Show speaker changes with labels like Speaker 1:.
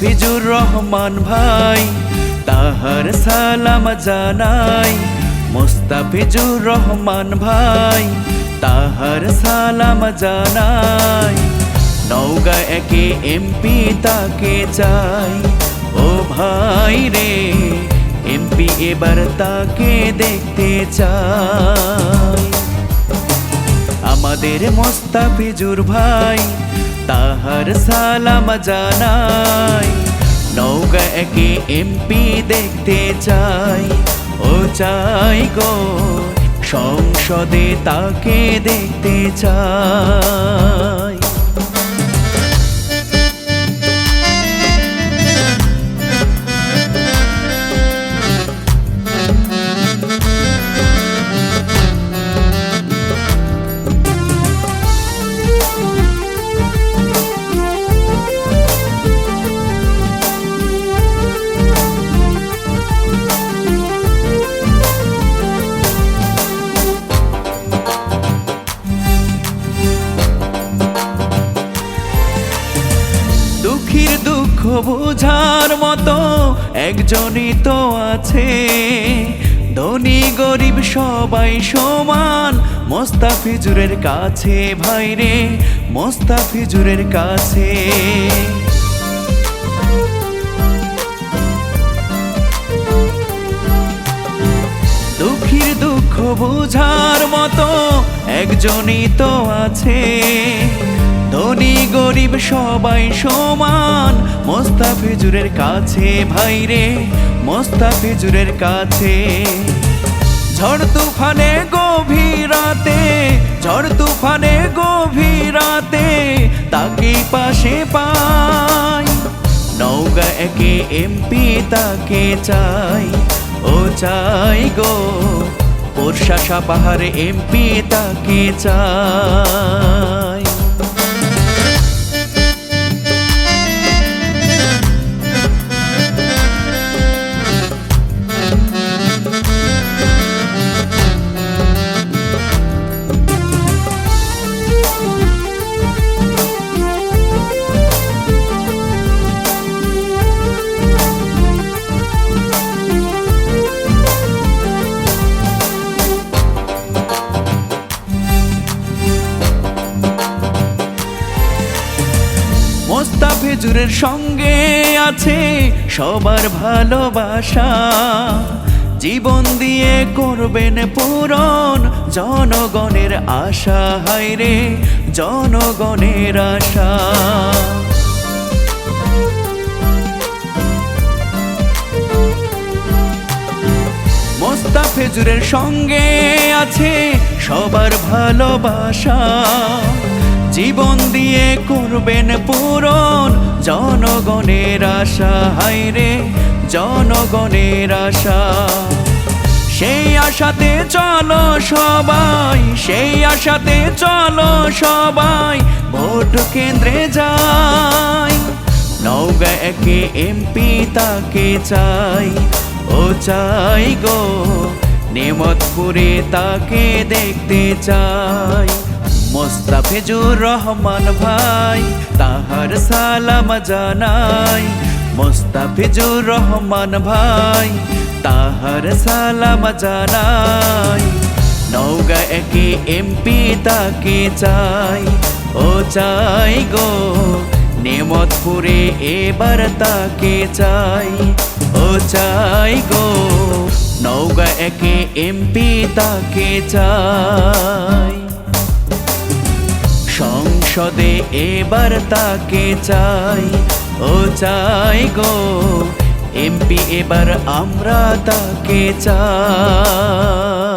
Speaker 1: মোস্তাফিজুর রহমান ভাই, তাহার সালাম জানাই। মোস্তাফিজুর রহমান ভাই, তাহার সালাম জানাই। নৌগা একে এমপি তাকে চাই। ও ভাই রে, এমপি এবার তাকে দেখতে চাই। আমাদের মোস্তাফিজুর ভাই তাহার সালাম জানাই। নৌকা এমপি দেখতে চাই। ও চাই গো সংসদে তাকে দেখতে চাই। দুঃখীর দুঃখ বোঝার মতো একজনই তো আছে। ধনী গরিব সবাই সমান, মোস্তাফিজুরের কাছে ভাইরে মোস্তাফিজুরের কাছে। দুঃখীর দুঃখ বোঝার মতো একজনই তো আছে। গরিব সবাই সমান। মোস্তাফিজুরের কাছে ভাইরে মোস্তাফিজুরের কাছে। ঝড় তুফানে গভীর রাতে, ঝড় তুফানে গভীর রাতে তাকে পাশে পাই। নৌকা একে এমপি তাকে চাই, ও চাই গো। পোরশাসা পাহাড়ে এমপি তাকে চাই। মোস্তাফিজুরের সঙ্গে আছে সবার ভালোবাসা। জীবন দিয়ে করবেন পূরণ, জনগণের আশা হায়রে জনগণের আশা। মোস্তাফিজুরের সঙ্গে আছে সবার ভালোবাসা। জীবন দিয়ে করবেন পূরণ। জনগণের আশা হায়রে জনগণের আশা। সেই আশাতে চলো সবাই, সেই আশাতে চলো সবাই, ভোট কেন্দ্রে যাই। নৌকা একে এমপি তাকে চাই, ও চাই গো, নেমতপুরে তাকে দেখতে চাই। মোস্তাফিজুর রহমান ভাই, তাহার সালাম জানাই। মোস্তাফিজুর রহমান ভাই, তাহার সালাম জানাই। নৌকা একে এমপি তাকে চাই, ও চাই গো, নেমতপুরে এবার তাকে চাই। ও চাই গো নৌকা একে এমপি তাকে চাই। সংসদে এবার তাকে চাই। ও চাই গো এমপি এবার আমরা তাকে চাই।